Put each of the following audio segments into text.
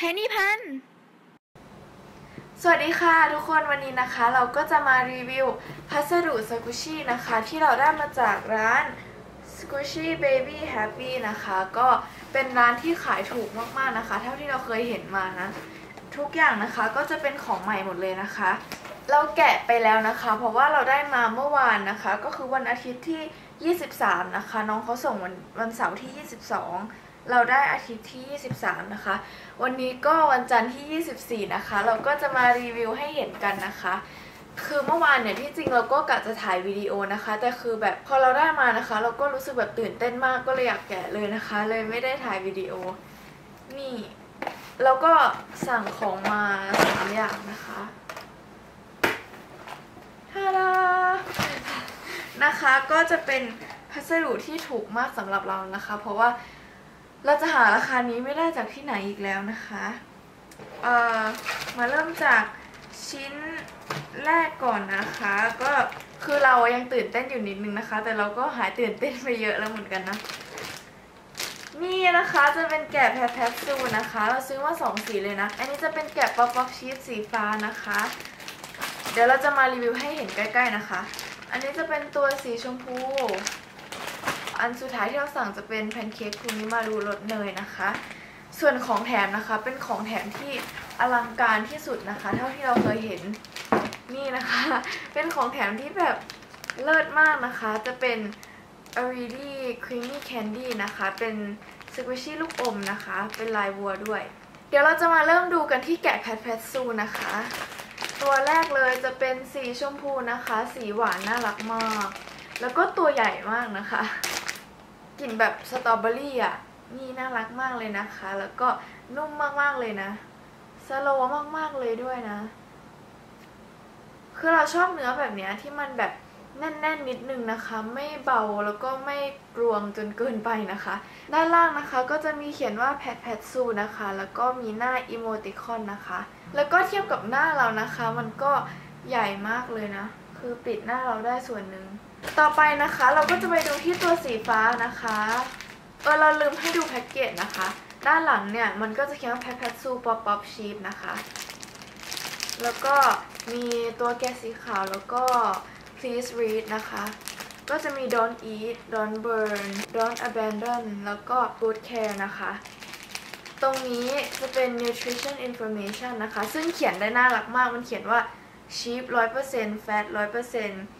เพนนี่พัน สวัสดีค่ะทุกคนวันนี้นะคะ เราก็จะมารีวิวพัสดุสกุชี่นะคะ ที่เราได้มาจากร้าน Squishy Baby Happy นะคะ ก็เป็นร้านที่ขายถูกมากๆนะคะ เท่าที่เราเคยเห็นมานะทุกอย่างนะคะก็จะเป็นของใหม่หมดเลยนะคะ เราแกะไปแล้วนะคะ เพราะว่าเราได้มาเมื่อวานนะคะ ก็คือวันอาทิตย์ที่ 23 นะคะ น้องเขาส่งวันวันเสาร์ที่ 22 เราได้อาทิตย์ที่ 23 นะคะ วันนี้ก็วันจันทร์ที่ 24 นะคะ เราก็จะมารีวิวให้เห็นกันนะคะ คือเมื่อวานเนี่ยที่จริงเราก็กะจะถ่ายวิดีโอนะคะ แต่คือแบบพอเราได้มานะคะ เราก็รู้สึกแบบตื่นเต้นมากก็เลยอยากแกะเลยนะคะ เลยไม่ได้ถ่ายวิดีโอ นี่แล้วก็สั่งของมาสามอย่างนะคะฮาดานะคะก็จะเป็นพัสดุที่ถูกมากสำหรับเรานะคะ เพราะว่า เราจะหาราคานี้ไม่ได้จากที่ไหนอีกแล้วนะคะ เอ่อ มาเริ่มจากชิ้นแรกก่อนนะคะ ก็คือเรายังตื่นเต้นอยู่นิดนึงนะคะ แต่เราก็หายตื่นเต้นไปเยอะแล้วเหมือนกันนะ นี่นะคะจะเป็นแกะแพทแพทซูนะคะ เราซื้อมาสองสีเลยนะ อันนี้จะเป็นแกะป๊อปป๊อปชีสสีฟ้านะคะ เดี๋ยวเราจะมารีวิวให้เห็นใกล้ ๆนะคะ อันนี้จะเป็นตัวสีชมพู อันสุดท้ายที่เราสั่งจะเป็นแพนเค้กคูมิมารูรสเนยนะคะ ส่วนของแถมนะคะเป็นของแถมที่อลังการที่สุดนะคะ เท่าที่เราเคยเห็นนี่นะคะ เป็นของแถมที่แบบเลิศมากนะคะ จะเป็น a r i d y Creamy Candy นะคะ เป็นสควิชชี่ลูกอมนะคะ เป็นลายวัวด้วย เดี๋ยวเราจะมาเริ่มดูกันที่แกะแพทแพทซูนะคะ ตัวแรกเลยจะเป็นสีชมพูนะคะ สีหวานน่ารักมาก แล้วก็ตัวใหญ่มากนะคะ กลิ่นแบบสตรอเบอรี่อะ นี่น่ารักมากเลยนะคะ แล้วก็นุ่มมากๆเลยนะสโลว์มากๆเลยด้วยนะ คือเราชอบเนื้อแบบเนี้ยที่มันแบบแน่นๆนิดนึงนะคะ ไม่เบาแล้วก็ไม่กรวงจนเกินไปนะคะ ด้านล่างนะคะก็จะมีเขียนว่าแพทแพทซูนะคะ แล้วก็มีหน้าอีโมติคอนนะคะ แล้วก็เทียบกับหน้าเรานะคะ มันก็ใหญ่มากเลยนะ คือปิดหน้าเราได้ส่วนหนึ่ง ต่อไปนะคะเราก็จะไปดูที่ตัวสีฟ้านะคะ เออเราลืมให้ดูแพ็กเกจนะคะ ด้านหลังเนี่ยมันก็จะเขียนว่าแพทแพทซูป๊อปป๊อปชีสนะคะ แล้วก็มีตัวแกสีขาวแล้วก็ please read นะคะ ก็จะมี don't eat don't burn don't abandon แล้วก็ good care นะคะ ตรงนี้จะเป็น nutrition information นะคะ ซึ่งเขียนได้น่ารักมากมันเขียนว่า sheep 100% fat 100%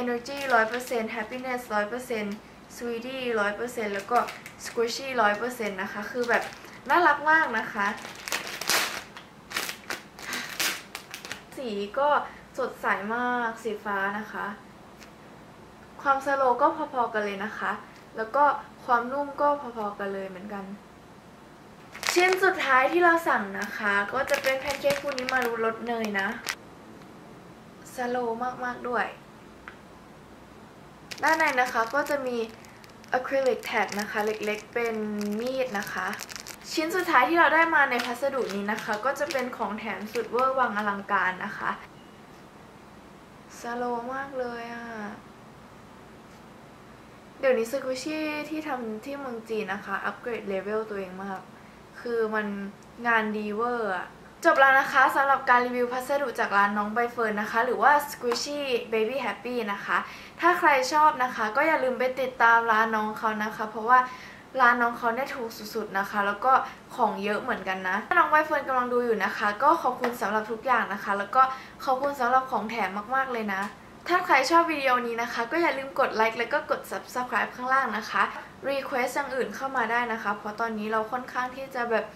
energy 100% happiness 100% sweetie 100%แล้วก็ squishy 100%นะคะ คือแบบน่ารักมากนะคะ สีก็สดใสมากสีฟ้านะคะ ความสโลก็พอๆกันเลยนะคะ แล้วก็ความนุ่มก็พอๆกันเลยเหมือนกัน ชิ้นสุดท้ายที่เราสั่งนะคะ ก็จะเป็นแพนเค้กคูนิมารูรสเนยนะสโลมากๆด้วย ด้านในนะคะก็จะมีอะคริลิกแท็กนะคะเล็กๆ เป็นมีดนะคะ ชิ้นสุดท้ายที่เราได้มาในพัสดุนี้นะคะ ก็จะเป็นของแถมสุดเวอร์วังอลังการนะคะสโลมากเลยอะ่ะ เดี๋ยวนี้สกุชี่ที่ทำที่เมืองจีนนะคะ อัปเกรดเลเวลตัวเองมาก คือมันงานดีเวอร์อะ จบแล้วนะคะสำหรับการรีวิวพัสดุจากร้านน้องใบเฟิร์นนะคะ หรือว่า Squishy Baby Happy นะคะ ถ้าใครชอบนะคะ ก็อย่าลืมไปติดตามร้านน้องเขานะคะ เพราะว่าร้านน้องเขาเนี่ยถูกสุดๆนะคะ แล้วก็ของเยอะเหมือนกันนะ ถ้าน้องใบเฟิร์นกำลังดูอยู่นะคะ ก็ขอบคุณสำหรับทุกอย่างนะคะ แล้วก็ขอบคุณสำหรับของแถมมากๆเลยนะ ถ้าใครชอบวิดีโอนี้นะคะ ก็อย่าลืมกดไลค์แล้วก็กด subscribe ข้างล่างนะคะ request อย่างอื่นเข้ามาได้นะคะ เพราะตอนนี้เราค่อนข้างที่จะแบบ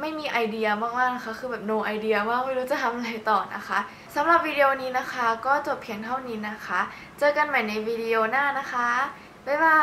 ไม่มีไอเดียมากๆนะคะ คือแบบ no ไอเดียมากไม่รู้จะทำอะไรต่อนะคะสำหรับวิดีโอนี้นะคะ ก็จบเพียงเท่านี้นะคะ เจอกันใหม่ในวิดีโอหน้านะคะ บ๊ายบาย